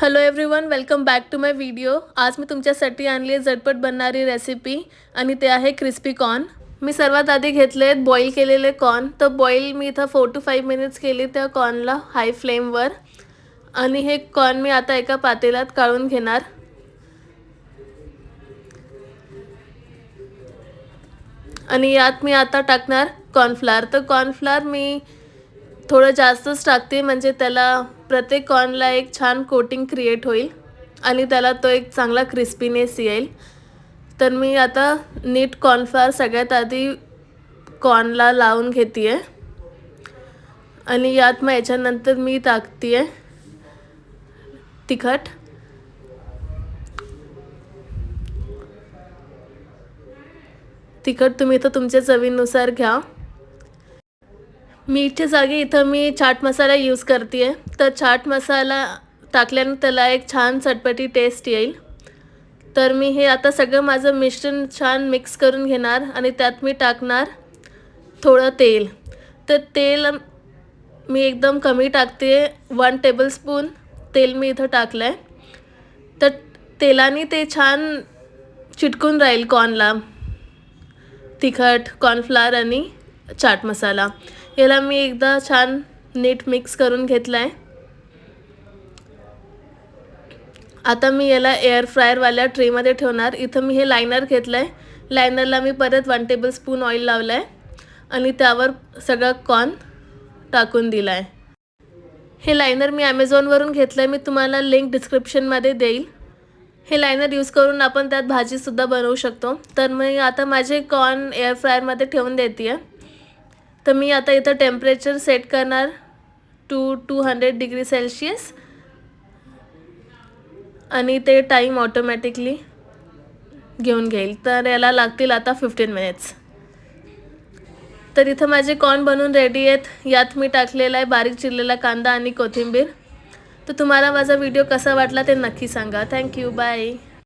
Hello everyone welcome back to my video आज मी तुमच्यासाठी आणली आहे झटपट बनणारी रेसिपी आणि ते आहे क्रिस्पी कॉर्न मी सर्वात आधी घेतले आहेत बॉईल केलेले कॉर्न तर बॉईल मी इथं फोर टू फाईव्ह मिनिट्स केली त्या कॉर्नला हाय फ्लेमवर आणि हे कॉर्न मी आता एका पातेल्यात काढून घेणार. आणि यात मी आता टाकणार कॉर्नफ्लावर तर कॉर्नफ्लावर मी थोडं जास्तच टाकते म्हणजे त्याला प्रत्येक कॉर्नला एक छान कोटिंग क्रिएट होईल आणि त्याला तो एक चांगला क्रिस्पीनेस येईल. तर मी आता नीट कॉर्नफ्लावर सगळ्यात आधी कॉर्नला लावून घेते आहे आणि यात मग याच्यानंतर मी टाकते आहे तिखट. तिखट तुम्ही तर तुमच्या चवीनुसार घ्या. मीठच्या जागी इथं मी चाट मसाला यूज करते आहे तर चाट मसाला टाकल्यानं त्याला एक छान चटपटी टेस्ट येईल. तर मी हे आता सगळं माझं मिश्रण छान मिक्स करून घेणार आणि त्यात मी टाकणार थोडं तेल. तर तेल मी एकदम कमी टाकते वन टेबलस्पून तेल मी इथं टाकलं आहे तर तेलाने ते छान चिटकून राहील कॉर्नला तिखट कॉर्नफ्लावर आणि चाट मसाला. याला मी एकदा छान नीट मिक्स करून घेतलं आहे आता मी याला एअर फ्रायरवाल्या ट्रेमध्ये ठेवणार. इथं मी हे लायनर घेतलं आहे लायनरला मी परत वन टेबल स्पून ऑइल लावलं आहे आणि त्यावर सगळं कॉर्न टाकून दिला आहे हे लायनर मी ॲमेझॉनवरून घेतलं आहे मी तुम्हाला लिंक डिस्क्रिप्शनमध्ये देईल. हे लायनर यूज करून आपण त्यात भाजीसुद्धा बनवू शकतो. तर मी आता माझे कॉर्न एअर फ्रायरमध्ये ठेवून देते आहे तर मी आता इथं टेम्परेचर सेट करणार two two hundred degree Celsius आणि ते टाईम ऑटोमॅटिकली घेऊन घेईल. तर याला लागतील आता फिफ्टीन मिनिट्स तर इथं माझे कॉर्न बनून रेडी आहेत. यात मी टाकलेला आहे बारीक चिरलेला कांदा आणि कोथिंबीर. तर तुम्हाला माझा व्हिडिओ कसा वाटला ते नक्की सांगा. Thank you bye